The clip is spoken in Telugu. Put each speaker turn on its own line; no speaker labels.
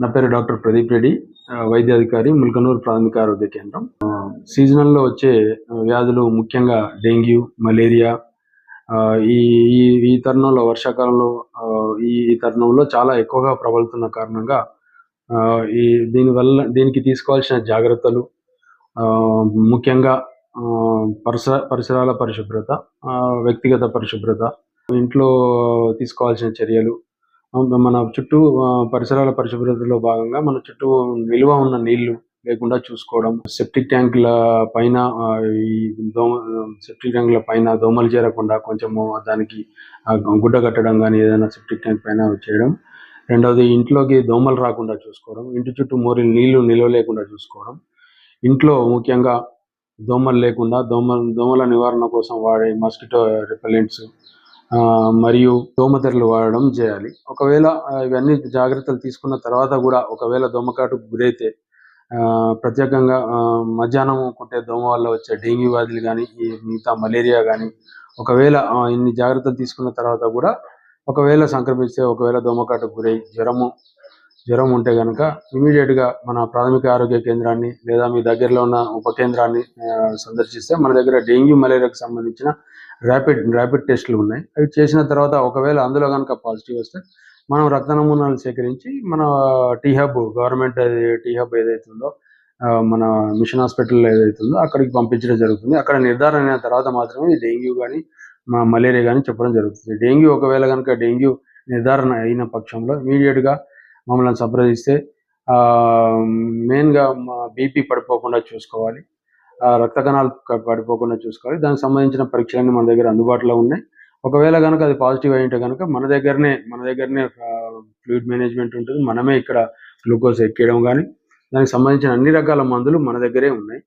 నా పేరు డాక్టర్ ప్రదీప్ రెడ్డి వైద్యాధికారి ముల్కనూరు ప్రాథమిక ఆరోగ్య కేంద్రం. సీజనల్లో వచ్చే వ్యాధులు ముఖ్యంగా డెంగ్యూ మలేరియా ఈ ఈ ఈ తరుణంలో వర్షాకాలంలో ఈ తరుణంలో చాలా ఎక్కువగా ప్రబలుతున్న కారణంగా ఈ దీనివల్ల దీనికి తీసుకోవాల్సిన జాగ్రత్తలు ముఖ్యంగా పరిసర పరిసరాల పరిశుభ్రత వ్యక్తిగత పరిశుభ్రత ఇంట్లో తీసుకోవాల్సిన చర్యలు మన చుట్టూ పరిసరాల పరిశుభ్రతలో భాగంగా మన చుట్టూ నిల్వ ఉన్న నీళ్ళు లేకుండా చూసుకోవడం సెప్టిక్ ట్యాంకుల పైన ఈ దోమ సెప్టిక్ ట్యాంకుల పైన దోమలు చేరకుండా కొంచెము దానికి గుడ్డ కట్టడం కానీ ఏదైనా సెప్టిక్ ట్యాంక్ పైన చేయడం. రెండవది ఇంట్లోకి దోమలు రాకుండా చూసుకోవడం ఇంటి చుట్టూ మోరి నీళ్ళు నిల్వ లేకుండా చూసుకోవడం. ఇంట్లో ముఖ్యంగా దోమలు లేకుండా దోమ దోమల నివారణ కోసం వాడే మస్కిటో రిపెలెంట్స్ మరియు దోమతెరలు వాడడం చేయాలి. ఒకవేళ ఇవన్నీ జాగ్రత్తలు తీసుకున్న తర్వాత కూడా ఒకవేళ దోమకాటుకు గురైతే ప్రత్యేకంగా మధ్యాహ్నం కుట్టే దోమ వల్ల వచ్చే డెంగ్యూ వ్యాధులు కానీ మిగతా మలేరియా కానీ ఒకవేళ ఇన్ని జాగ్రత్తలు తీసుకున్న తర్వాత కూడా ఒకవేళ సంక్రమిస్తే ఒకవేళ దోమకాటుకు గురై జ్వరము జ్వరం ఉంటే కనుక ఇమీడియట్గా మన ప్రాథమిక ఆరోగ్య కేంద్రాన్ని లేదా మీ దగ్గరలో ఉన్న ఉప కేంద్రాన్ని సందర్శిస్తే మన దగ్గర డెంగ్యూ మలేరియాకు సంబంధించిన ర్యాపిడ్ ర్యాపిడ్ టెస్టులు ఉన్నాయి. అవి చేసిన తర్వాత ఒకవేళ అందులో కనుక పాజిటివ్ వస్తే మనం రక్త నమూనాలు సేకరించి మన T hub government T hub ఏదైతుందో మన మిషన్ హాస్పిటల్ ఏదైతుందో అక్కడికి పంపించడం జరుగుతుంది. అక్కడ నిర్ధారణ అయిన తర్వాత మాత్రమే డెంగ్యూ కానీ మలేరియా కానీ చెప్పడం జరుగుతుంది. డెంగ్యూ ఒకవేళ కనుక డెంగ్యూ నిర్ధారణ అయిన పక్షంలో ఇమీడియట్గా మమ్మల్ని సంప్రదిస్తే మెయిన్గా బీపీ పడిపోకుండా చూసుకోవాలి. రక్త కణాలు పడిపోకుండా చూసుకోవాలి. దానికి సంబంధించిన పరీక్షలన్నీ మన దగ్గర అందుబాటులో ఉన్నాయి. ఒకవేళ కనుక అది పాజిటివ్ అయి ఉంటే కనుక మన దగ్గరనే మన దగ్గరనే ఫ్లూయిడ్ మేనేజ్మెంట్ ఉంటుంది. మనమే ఇక్కడ గ్లూకోజ్ ఎక్కేయడం కానీ దానికి సంబంధించిన అన్ని రకాల మందులు మన దగ్గరే ఉన్నాయి.